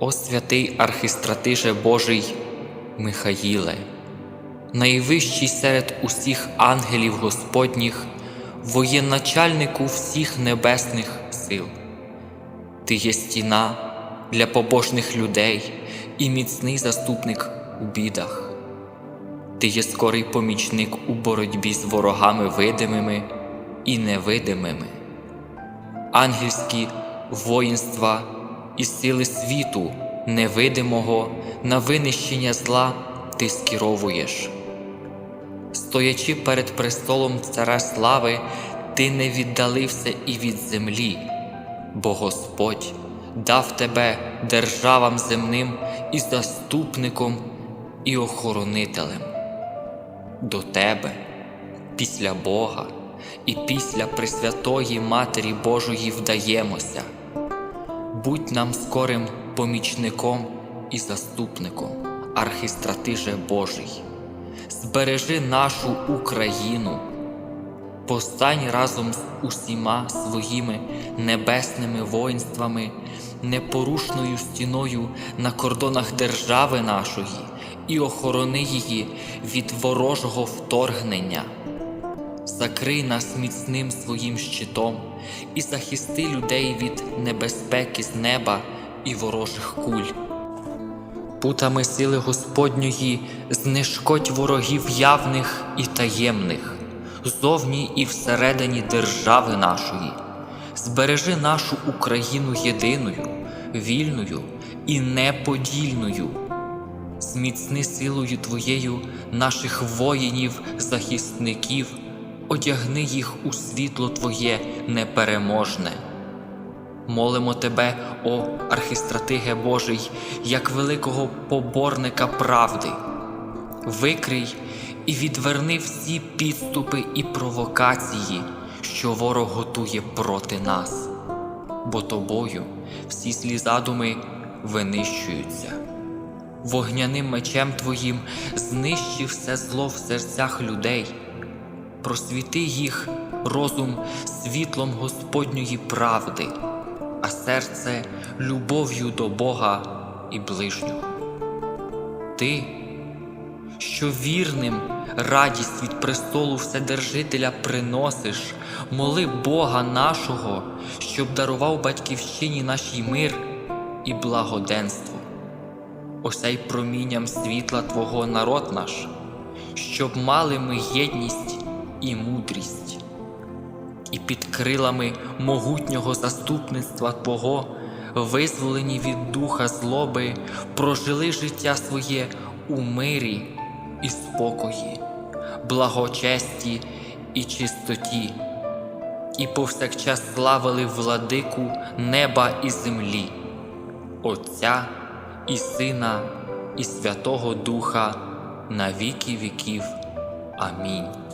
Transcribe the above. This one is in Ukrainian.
О святий архистратиже Божий Михаїле, найвищий серед усіх ангелів Господніх, воєначальнику всіх небесних сил. Ти є стіна для побожних людей і міцний заступник у бідах. Ти є скорий помічник у боротьбі з ворогами видимими і невидимими. Ангельські воїнства і сили світу невидимого на винищення зла ти скеровуєш. Стоячи перед престолом Царя слави, ти не віддалився і від землі, бо Господь дав тебе державам земним і заступником, і охоронителем. До тебе, після Бога і після Пресвятої Матері Божої вдаємося. Будь нам скорим помічником і заступником, архистратиже Божий, збережи нашу Україну, постань разом з усіма своїми небесними воїнствами, непорушною стіною на кордонах держави нашої і охорони її від ворожого вторгнення. Закрий нас міцним своїм щитом і захисти людей від небезпеки з неба і ворожих куль. Путами сили Господньої знешкодь ворогів явних і таємних, зовні і всередині держави нашої, збережи нашу Україну єдиною, вільною і неподільною. Зміцни силою Твоєю наших воїнів-захисників, одягни їх у світло Твоє непереможне. Молимо Тебе, о архистратиге Божий, як великого поборника правди, викрий і відверни всі підступи і провокації, що ворог готує проти нас, бо тобою всі злі задуми винищуються. Вогняним мечем Твоїм знищи все зло в серцях людей, просвіти їх розум світлом Господньої правди, а серце любов'ю до Бога і ближнього. Ти, що вірним радість від престолу Вседержителя приносиш, моли Бога нашого, щоб дарував батьківщині нашій мир і благоденство осяй промінням світла Твого народ наш, щоб мали ми єдність і мудрість, і під крилами могутнього заступництва Твого, визволені від духа злоби, прожили життя своє у мирі і спокої, благочесті і чистоті, і повсякчас славили владику неба і землі, Отця і Сина, і Святого Духа на віки віків. Амінь.